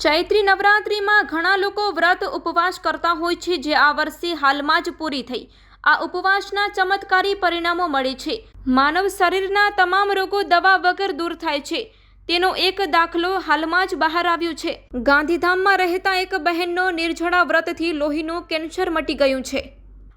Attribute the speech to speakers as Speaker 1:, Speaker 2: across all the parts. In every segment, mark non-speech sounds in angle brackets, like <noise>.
Speaker 1: ચૈત્રી નવરાત્રિમાં ઘણા લોકો વ્રત ઉપવાસ કરતા હોય છે, જે આ વર્ષે હાલમાં જ પૂરી થઈ. આ ઉપવાસના ચમત્કારી પરિણામો મળે છે. માનવ શરીરના તમામ રોગો દવા વગર દૂર થાય છે. તેનો એક દાખલો હાલમાં જ બહાર આવ્યો છે. ગાંધીધામમાં રહેતા એક બહેનનો નિર્જળા વ્રતથી લોહીનું કેન્સર મટી ગયું છે.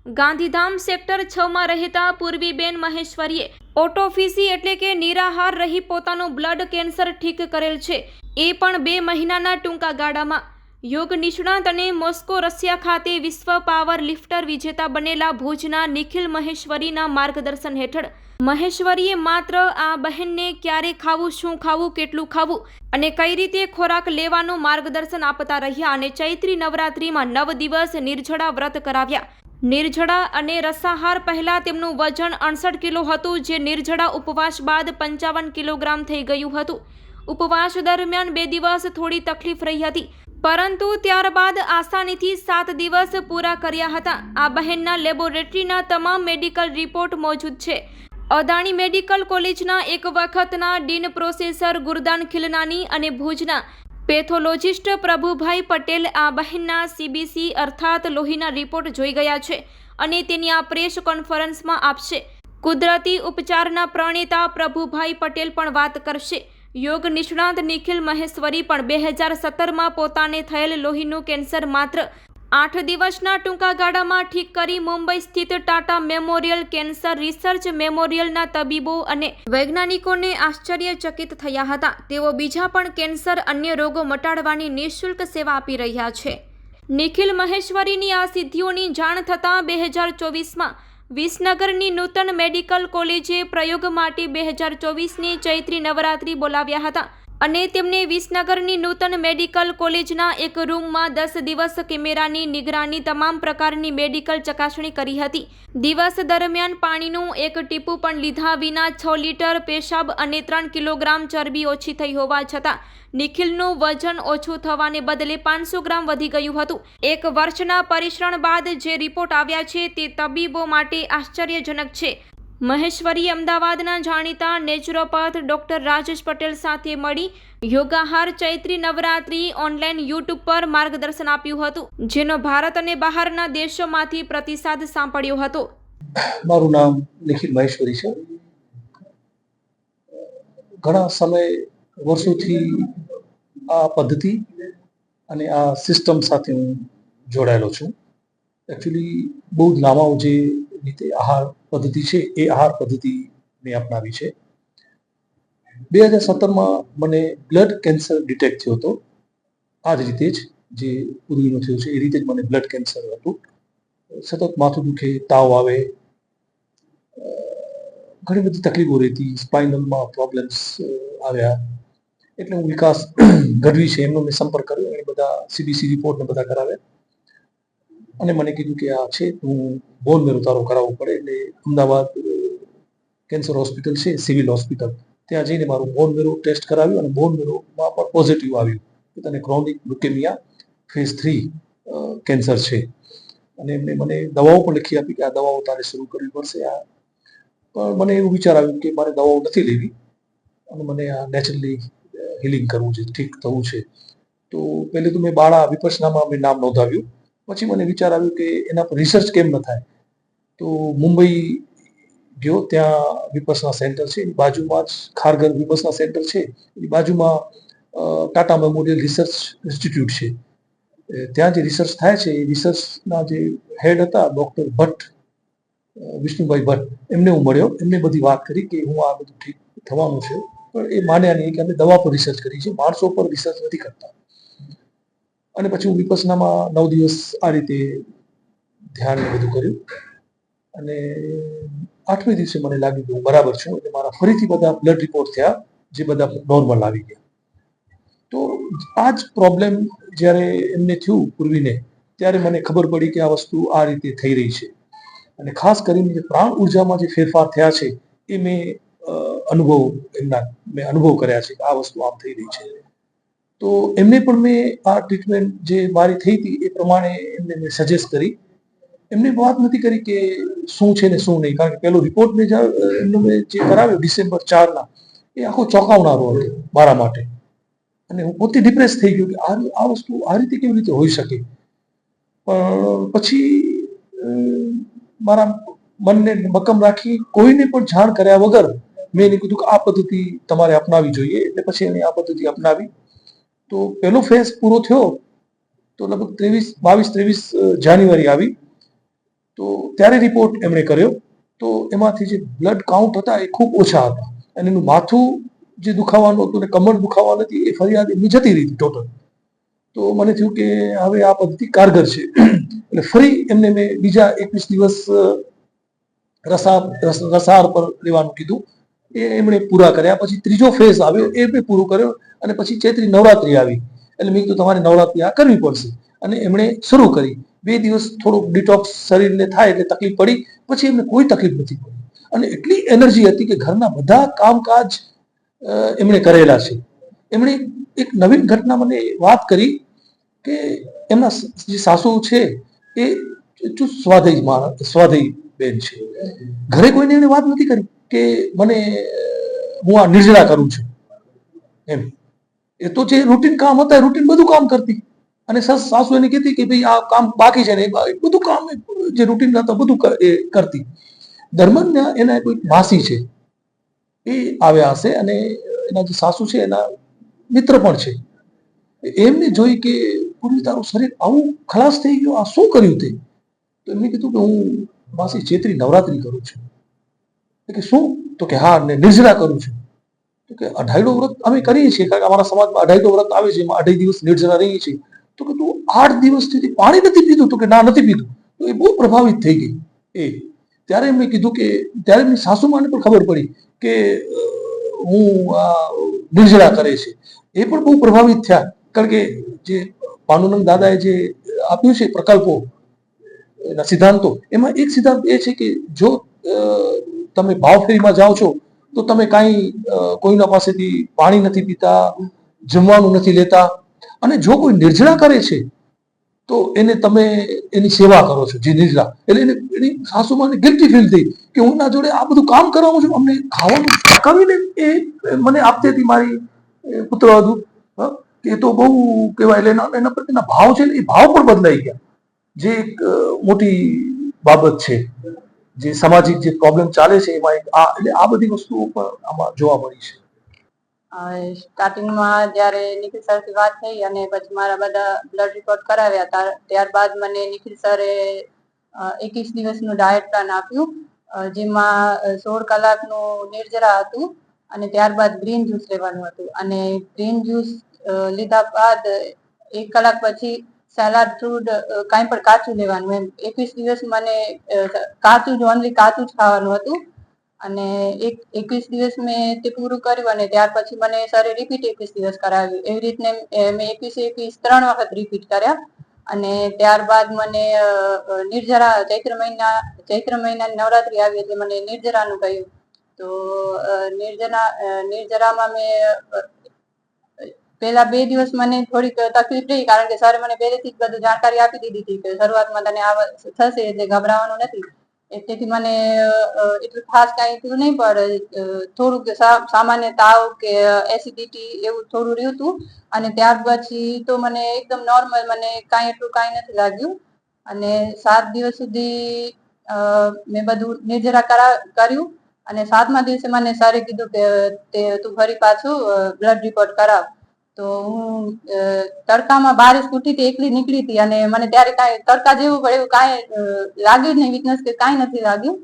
Speaker 1: ગાંધીધામ સેક્ટર છ માં રહેતા પૂર્વીબેન મહેશ્વરીએ ઓટોફિસી એટલે કે નિરાહાર રહી પોતાનું બ્લડ કેન્સર ઠીક કરેલ છે. એ પણ બે મહિનાના ટૂંકા ગાળામાં. યોગ નિષ્ણાંત અને મોસ્કો, રશિયા ખાતે વિશ્વ પાવર લિફ્ટર વિજેતા બનેલા ભુજના નિખિલ મહેશ્વરીના માર્ગદર્શન હેઠળ મહેશ્વરીએ માત્ર આ બહેનને ક્યારે ખાવું, શું ખાવું, કેટલું ખાવું અને કઈ રીતે ખોરાક લેવાનું માર્ગદર્શન આપતા રહ્યા અને ચૈત્રી નવરાત્રિમાં નવ દિવસ નિર્જળા વ્રત કરાવ્યા. નિર્જળા અને રસાહાર પહેલા તેમનું વજન અડસઠ કિલો હતું, જે નિર્જળા ઉપવાસ બાદ પંચાવન કિલોગ્રામ થઈ ગયું હતું. ઉપવાસ દરમિયાન બે દિવસ થોડી તકલીફ રહી હતી, પરંતુ ત્યારબાદ આસાનીથી સાત દિવસ પૂરા કર્યા હતા. આ બહેનના લેબોરેટરીના તમામ મેડિકલ રિપોર્ટ મોજૂદ છે. અદાણી મેડિકલ કોલેજના એક વખતના ડીન પ્રોફેસર ગુરદાન ખિલનાની અને ભુજના પેથોલોજિસ્ટ પ્રભુભાઈ પટેલ આ બહેનના સીબીસી અર્થાત લોહીના રિપોર્ટ જોઈ ગયા છે અને તેની આ પ્રેસ કોન્ફરન્સમાં આપશે. કુદરતી ઉપચારના પ્રણેતા પ્રભુભાઈ પટેલ પણ વાત કરશે. યોગ નિષ્ણાંત નિખિલ મહેશ્વરી પણ બે હજાર સત્તરમાં પોતાને થયેલ લોહીનું કેન્સર માત્ર આઠ દિવસના ટૂંકા ગાળામાં ઠીક કરી મુંબઈ સ્થિત ટાટા મેમોરિયલ કેન્સર રિસર્ચ મેમોરિયલના તબીબો અને વૈજ્ઞાનિકોને આશ્ચર્યચકિત થયા હતા. તેઓ બીજા પણ કેન્સર અન્ય રોગો મટાડવાની નિઃશુલ્ક સેવા આપી રહ્યા છે. નિખિલ મહેશ્વરીની આ સિદ્ધિઓની જાણ થતાં બે હજાર ચોવીસમાં વિસનગરની નૂતન મેડિકલ કોલેજે પ્રયોગ માટે બે હજાર ચોવીસની ચૈત્રી નવરાત્રિ બોલાવ્યા હતા. અને તેમને વિસનગરની નૂતન મેડિકલ કોલેજના એક રૂમમાં દસ દિવસ કેમેરાની નિગરાની તમામ પ્રકારની મેડિકલ ચકાસણી કરી હતી. દિવસ દરમિયાન પાણીનું એક ટીપું પણ લીધા વિના છ લીટર પેશાબ અને ત્રણ કિલોગ્રામ ચરબી ઓછી થઈ હોવા છતાં, નિખિલનું વજન ઓછું થવાને બદલે પાંચસો ગ્રામ વધી ગયું હતું. એક વર્ષના પરિશ્રમ બાદ જે રિપોર્ટ આવ્યા છે તે તબીબો માટે આશ્ચર્યજનક છે. મહેશ્વરી અમદાવાદના જાણીતા નેચરોપેથ ડોક્ટર રાજેશ પટેલ સાથે મળી યોગાહાર ચૈત્રી નવરાત્રી ઓનલાઈન યુટ્યુબ પર માર્ગદર્શન આપ્યું હતું, જેનો ભારત અને બહારના દેશોમાંથી પ્રતિસાદ સાંપડ્યો હતો.
Speaker 2: મારું નામ નિખિલ મહેશ્વરી છે. ઘણા સમય વર્ષોથી આ પદ્ધતિ અને આ સિસ્ટમ સાથે હું જોડાયેલો છું. એકચ્યુઅલી બહુ જ લાંબા જે રીતે આહાર પદ્ધતિ છે, એ આહાર પદ્ધતિ મેં અપનાવી છે. બે હજાર સત્તરમાં મને બ્લડ કેન્સર ડિટેક્ટ થયો હતો. આ જ રીતે જ જે પૂર્વીનો થયો છે, એ રીતે જ મને બ્લડ કેન્સર હતું. સતત માથું દુખે, તાવ આવે. ઘણી બધી તકલીફો રહેતી, સ્પાઇનલમાં પ્રોબ્લેમ્સ આવ્યા. એટલે હું વિકાસ ગઢવી છે, એમનો મેં સંપર્ક કર્યો એને બધા સીબીસી રિપોર્ટ ને બધા કરાવ્યા. અને મને કીધું કે આ છે હું બોન મેર તારો કરાવવો પડે એટલે અમદાવાદ કેન્સર હોસ્પિટલ છે, સિવિલ હોસ્પિટલ. ત્યાં જઈને મારું બોન મેરો ટેસ્ટ કરાવ્યું અને બોન મેરોમાં પણ પોઝિટિવ આવ્યું કે તને chronic leukaemia phase three cancer છે. અને એમને મને દવાઓ પણ લખી આપી કે આ દવાઓ તારે શરૂ કરવી પડશે. આ, પણ મને એવું વિચાર આવ્યું કે મારે દવાઓ નથી લેવી અને મને આ નેચરલી હિલિંગ કરવું છે, ઠીક થવું છે. તો પહેલે તો મેં બાળા વિપસનામાં મેં નામ નોંધાવ્યું. પછી મને વિચાર આવ્યો કે એના પર રિસર્ચ કેમ ન થાય? તો મુંબઈ ગયો, ત્યાં વિપસના સેન્ટર છે. એની બાજુમાં જ ખારગર વિપસના સેન્ટર છે. એની બાજુમાં ટાટા મેમોરિયલ રિસર્ચ ઇન્સ્ટિટ્યૂટ છે. ત્યાં જે રિસર્ચ થાય છે, એ રિસર્ચના જે હેડ હતા ડૉક્ટર ભટ્ટ વિષ્ણુભાઈ ભટ્ટ, એમને હું મળ્યો. એમને બધી વાત કરી કે હું આ બધું ઠીક થવાનું છે. પણ એ માન્યા નહીં કે અમે દવા પર રિસર્ચ કરી છે. માણસો પર રિસર્ચ નથી કરતા. અને પછી હું વિપસનામાં નવ દિવસ આ રીતે ધ્યાન બધું કર્યું. અને આઠમે દિવસે મને લાગ્યું કે હું બરાબર છું એટલે મારા ફરીથી બધા બ્લડ રિપોર્ટ થયા, જે બધા નોર્મલ આવી ગયા. તો આ જ પ્રોબ્લેમ જ્યારે એમને થયું પૂર્વીને, ત્યારે મને ખબર પડી કે આ વસ્તુ આ રીતે થઈ રહી છે. અને ખાસ કરીને જે પ્રાણ ઉર્જામાં જે ફેરફાર થયા છે, એ મેં અનુભવ એમના, મેં અનુભવ કર્યા છે કે આ વસ્તુ આમ થઈ રહી છે. તો એમને પણ મેં આ ટ્રીટમેન્ટ જે મારી થઈ હતી એ પ્રમાણે એમને મેં સજેસ્ટ કરી. એમને વાત નથી કરી કે શું છે ને શું નહીં, કારણ કે પેલો રિપોર્ટ મેં એમનો મેં જે કરાવ્યો ડિસેમ્બર ચારના, એ આખો ચોંકાવનારો હતો મારા માટે. અને હું પોતે ડિપ્રેસ થઈ ગયો કે આ આ વસ્તુ આ રીતે કેવી રીતે હોઈ શકે? પણ પછી મારા મનને મક્કમ રાખી કોઈને પણ જાણ કર્યા વગર મેં એને કીધું કે આ પદ્ધતિ તમારે અપનાવી જોઈએ, એટલે પછી એને આ પદ્ધતિ અપનાવી. તો પહેલો ફેઝ પૂરો થયો તો લગભગ ત્રેવીસ, બાવીસ, ત્રેવીસ જાન્યુઆરી આવી. તો ત્યારે રિપોર્ટ એમણે કર્યો. તો એમાંથી જે બ્લડ કાઉન્ટ હતા એ ખૂબ ઓછા હતા. અને એનું માથું જે દુખાવાનું હતું ને કમર દુખાવાનું હતી એ ફરિયાદ એમની જતી રહી ટોટલ તો મને થયું કે હવે આ પદ્ધતિ કારગર છે. <clears throat> એટલે ફરી એમને મેં બીજા એકવીસ દિવસ રસા, રસ- રસાર પર લેવાનું કીધું. એ એમણે પૂરા કર્યા. પછી ત્રીજો ફેઝ આવ્યો, એ બી પૂરું કર્યો અને પછી ચૈત્રી નવરાત્રી આવી. એટલે મેં કીધું તમારે નવરાત્રી આ કરવી પડશે. અને એમણે શરૂ કરી. બે દિવસ થોડુંક ડિટોક્સ શરીરને થાય એટલે તકલીફ પડી. પછી એમને કોઈ તકલીફ નથી પડી. અને એટલી એનર્જી હતી કે ઘરના બધા કામકાજ એમણે કરેલા છે. એમણે એક નવીન ઘટના મને વાત કરી કે એમના જે સાસુ છે, એ ચુસ્ત સ્વાધ્યાયી માણસ બેન છે. ઘરે કોઈને એને વાત નથી કરી. કે મને હું આ નિર્જળા કરું છું. એમ. એ તો જે રૂટીન કામ હતા રૂટીન બધું કામ કરતી. અને સસ સાસુ એને કહેતી કે ભાઈ આ કામ બાકી છે ને બધું કામ જે રૂટીન હતા, બધું એ કરતી. દરમિયાન એના કોઈ માસી છે. એ આવ્યા હશે અને એના જે સાસુ છે, એના મિત્ર પણ છે. એમને જોઈ કે પૂર્વી તારું શરીર આવું ખલાસ થઈ ગયું, આ શું કર્યું તે? તો એમને કીધું કે, હું માસી ચેત્રી નવરાત્રી કરું છું. કે શું? તો કે હા, ને નિર્જરા કરું છું. તો કે અઢાઈડો વ્રત અમે કરીએ છીએ, કારણ કે અમારા સમાજમાં અઢાઈડો વ્રત આવે છે, એમાં અઢાઈ દિવસ નિર્જરા રહીએ છીએ. તો કે તું આઠ દિવસથી પાણી નથી પીધું? તો કે ના, નથી પીધું. તો એ બહુ પ્રભાવિત થઈ ગઈ. એ ત્યારે એમણે કીધું કે, ત્યારે એમની સાસુમાને પણ ખબર પડી કે હું આ નિર્જરા કરે છે. એ પણ બહુ પ્રભાવિત થયા. કારણ કે જે ભાનુનંદ દાદાએ જે આપ્યું છે પ્રકલ્પો, એના સિદ્ધાંતો, એમાં એક સિદ્ધાંત એ છે કે જો તમે ભાવફેરીમાં જાઓ છો, તો તમે કાંઈ કોઈના પાસેથી પાણી નથી પીતા, જમવાનું નથી લેતા. અને જો કોઈ નિર્જળા કરે છે, તો એને તમે એની સેવા કરો છો, જે નિર્જળા. એટલે એને, એની સાસુમાને ગિલ્ટી ફીલ થઈ કે હું ના જોડે આ બધું કામ કરાવું છું, અમને ખાવાનું પકાવીને એ મને આપતી હતી મારી પુત્ર હતું એ તો બહુ કહેવાય, એટલે એના એના પ્રત્યેના ભાવ છે એ ભાવ પણ બદલાઈ ગયા. જે એક મોટી બાબત છે. જે સામાજિક જે પ્રોબ્લેમ ચાલે છે એમાં એક આ એટલે આ બધી વસ્તુઓ પણ આમાં જોવા મળી છે.
Speaker 3: સ્ટાર્ટિંગમાં જ્યારે નિખિલ સરથી વાત થઈ અને પછી મારા બધા બ્લડ રિપોર્ટ કરાવ્યા ત્યાર- ત્યારબાદ મને નિખિલ સરે એકવીસ દિવસનું ડાયટ પ્લાન આપ્યું જેમાં સોળ કલાકનું નિર્જરા હતું અને ત્યારબાદ ગ્રીન જ્યુસ લેવાનું હતું. અને ગ્રીન જ્યુસ લીધા બાદ એક કલાક પછી સલાડ, ફ્રૂટ કાંઈ પણ કાચું લેવાનું એમ. એકવીસ દિવસ મને કાચું જ ઓનલી કાચું જ ખાવાનું હતું. અને એક, એકવીસ દિવસ મેં તે પૂરું કર્યું અને ત્યાર પછી મને સરે રિપીટ એકવીસ દિવસ કરાવ્યું. એવી રીતને મેં એકવીસ એકવીસ ત્રણ વખત રિપીટ કર્યા. અને ત્યારબાદ મને નિર્જરા ચૈત્ર મહિના, ચૈત્ર મહિનાની નવરાત્રી આવી એટલે મને નિર્જરાનું કહ્યું. તો નિર્જરા નિર્જરામાં મેં પહેલા બે દિવસ મને થોડીક તકલીફ રહી કારણ કે સરે મને પહેલેથી જ બધું જાણકારી આપી દીધી હતી કે શરૂઆતમાં તને આ થશે એટલે ગભરાવાનું નથી. એટલેથી મને એટલું ખાસ કાંઈ થયું નહીં, પણ થોડુંક સામાન્ય તાવ કે એસિડિટી એવું થોડું રહ્યું હતું. અને ત્યાર પછી તો મને એકદમ નોર્મલ મને કાંઈ એટલું કાંઈ નથી લાગ્યું. અને સાત દિવસ સુધી મેં બધું નિર્જરા કરા, કર્યું. અને સાતમા દિવસે મને સરે કીધું કે તે તું ફરી પાછું બ્લડ રિપોર્ટ કરાવ. તો હું તડકામાં બારે સ્કૂટીથી એકલી નીકળી હતી અને મને ત્યારે કાંઈ તડકા જેવું પણ એવું કાંઈ લાગ્યું જ નહીં વીકનેસ કે કાંઈ નથી લાગ્યું.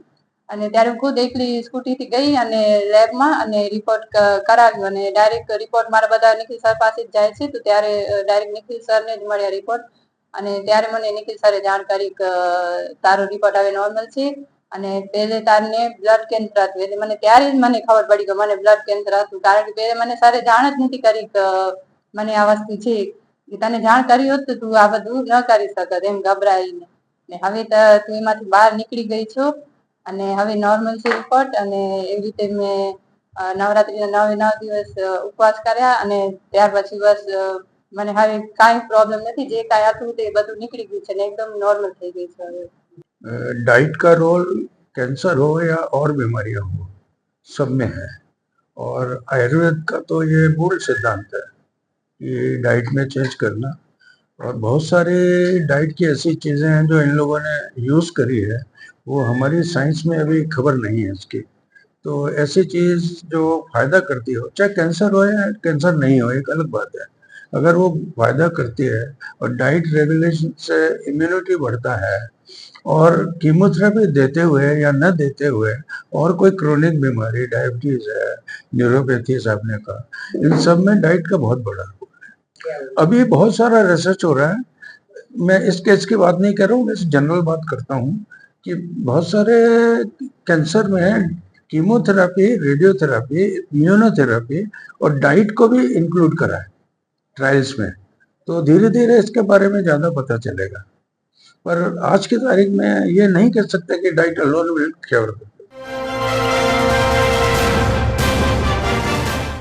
Speaker 3: અને ત્યારે હું ખુદ એકલી સ્કૂટીથી ગઈ અને લેબમાં અને રિપોર્ટ કરાવ્યો અને ડાયરેક્ટ રિપોર્ટ મારા બધા નિખિલ સર પાસે જ જાય છે. તો ત્યારે ડાયરેક્ટ નિખિલ સરને જ મળ્યા રિપોર્ટ અને ત્યારે મને નિખિલ સરે જાણ કરી કે, તારો રિપોર્ટ હવે નોર્મલ છે. અને પહેલે તારને બ્લડ કેન્સર હતું. એટલે મને ત્યારે જ મને ખબર પડી કે મને બ્લડ કેન્સર હતું. કારણ કે પહેલે મને સારે જાણ જ નથી કરી કે મને આ વસ્તુ છે. તને જાણ કરી હોત તો તું આ બધું ન કરી શકત. એમ ગભરાઈને. ને હવે તો એમાંથી બહાર નીકળી ગઈ છો. અને હવે નોર્મલ છે રિપોર્ટ અને એવી રીતે મેં નવરાત્રીના નવે નવ દિવસ ઉપવાસ કર્યા. અને ત્યાર પછી બસ મને હવે કાંઈ પ્રોબ્લેમ નથી. જે કાંઈ હતું તે બધું નીકળી ગયું છે ને એકદમ નોર્મલ થઈ ગઈ છે હવે.
Speaker 4: डाइट का रोल कैंसर हो या और बीमारियाँ हो, सब में है। और आयुर्वेद का तो ये मूल सिद्धांत है कि डाइट में चेंज करना। और बहुत सारे डाइट की ऐसी चीज़ें हैं जो इन लोगों ने यूज़ करी है, वो हमारी साइंस में अभी खबर नहीं है इसकी। तो ऐसी चीज़ जो फ़ायदा करती हो, चाहे कैंसर हो या कैंसर नहीं हो, एक अलग बात है। अगर वो फ़ायदा करती है और डाइट रेगुलेशन से इम्यूनिटी बढ़ता है और कीमोथेरेपी देते हुए या न देते हुए और कोई क्रोनिक बीमारी डायबिटीज़ है न्यूरोपैथी आपने कहा, इन सब में डाइट का बहुत बड़ा रोल है। अभी बहुत सारा रिसर्च हो रहा है। मैं इस केस की बात नहीं कर रहा हूँ मैं जनरल बात करता हूँ कि बहुत सारे कैंसर में कीमोथेरेपी रेडियोथेरेपी इम्यूनोथेरेपी और डाइट को भी इंक्लूड करा है। ट्रायल्स में तो धीरे धीरे इसके बारे में ज़्यादा पता चलेगा पर आज की तारीख में ये नहीं कह सकते कि डाइट अलोन विल क्योर